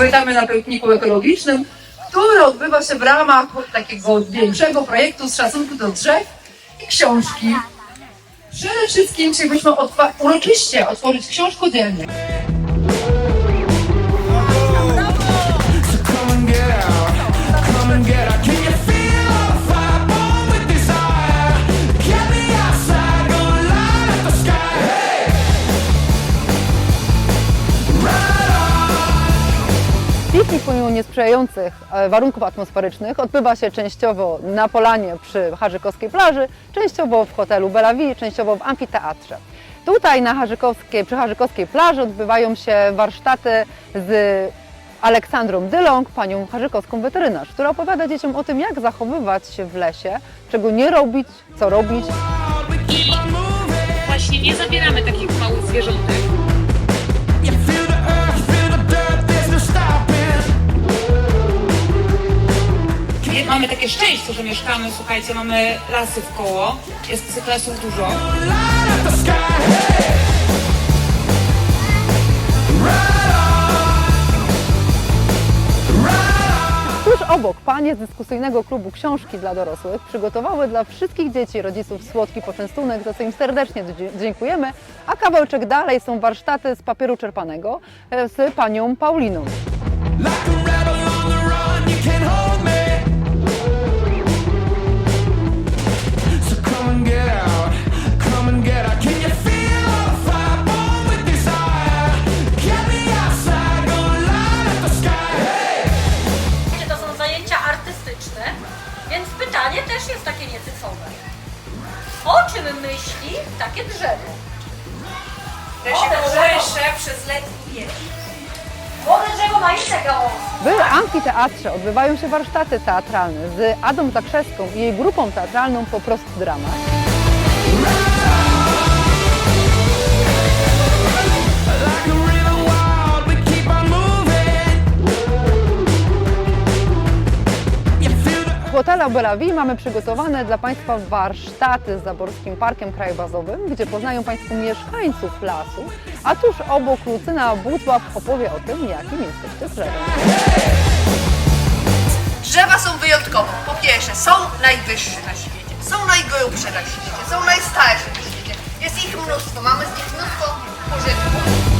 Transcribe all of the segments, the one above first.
Powitamy na pikniku ekologicznym, który odbywa się w ramach takiego większego projektu z szacunku do drzew i książki. Przede wszystkim chcielibyśmy uroczyście otworzyć książkodzielnię. So Piknik pomimo niesprzyjających e, warunków atmosferycznych odbywa się częściowo na polanie przy Harzykowskiej plaży, częściowo w hotelu Bellevue, częściowo w amfiteatrze. Tutaj na Harzykowskiej, przy Harzykowskiej plaży odbywają się warsztaty z Aleksandrą Dyląg, panią harzykowską weterynarz, która opowiada dzieciom o tym, jak zachowywać się w lesie, czego nie robić, co robić, właśnie nie zabieramy takich małych zwierzątek. Szczęście, że mieszkamy, słuchajcie, mamy lasy w koło, jest tych lasów dużo. Tuż obok panie z dyskusyjnego klubu książki dla dorosłych przygotowały dla wszystkich dzieci i rodziców słodki poczęstunek, za co im serdecznie dziękujemy, a kawałeczek dalej są warsztaty z papieru czerpanego e, z panią Pauliną. Like takie nietypowe. O czym myśli takie drzewo? To się kołysze przez letni wieczór. Młode drzewo ma inne. W amfiteatrze odbywają się warsztaty teatralne z Adą Zakrzewską i jej grupą teatralną Po prostu Drama. Hotelu Bellevue mamy przygotowane dla Państwa warsztaty z Zaborskim Parkiem Krajobrazowym, gdzie poznają Państwo mieszkańców lasu, a tuż obok Lucyna Budzław opowie o tym, jakim jesteście drzewem. Drzewa są wyjątkowe. Po pierwsze, są najwyższe na świecie, są najgrubsze na świecie, są najstarsze na świecie. Jest ich mnóstwo, mamy z nich mnóstwo pożytków.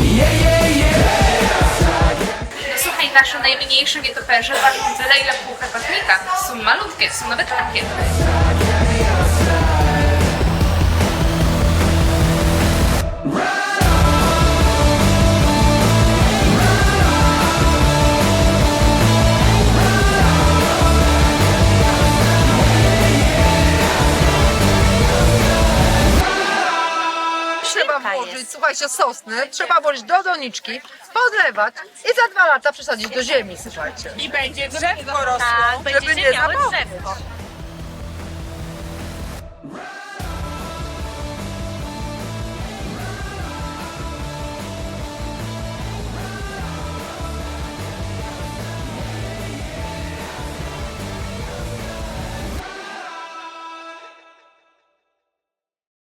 yeah, yeah, yeah. Nasze najmniejsze nietoperze ważą tyle, ile pół. Są malutkie, są nawet takie. Trzeba włożyć, słuchajcie, sosny, trzeba włożyć do doniczki, podlewać i za dwa lata przesadzić do ziemi, słuchajcie. I będzie drzewko rosło. Tak, Żeby nie będziecie miały zabawić. drzewko.